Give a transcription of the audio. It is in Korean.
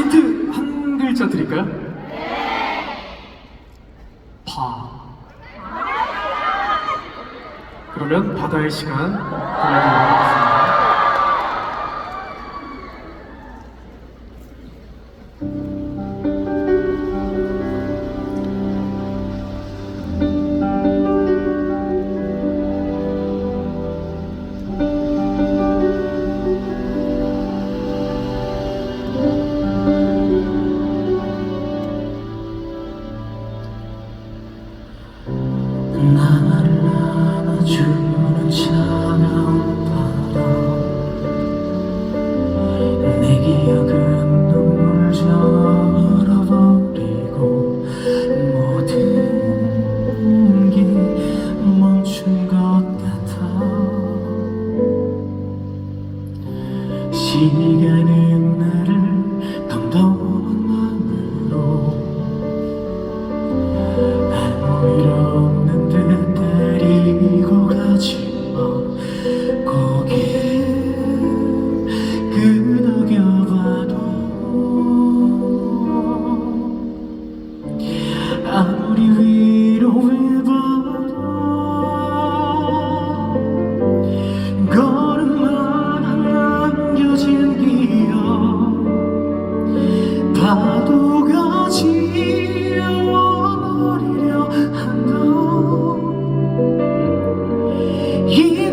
힌트 한 글자 드릴까요? 바. 그러면 바다의 시간 들려드리겠습니다. 주는 차가운 바람 내 기억은 눈물 절어버리고 모든 게 멈춘 것 같아 시간은 You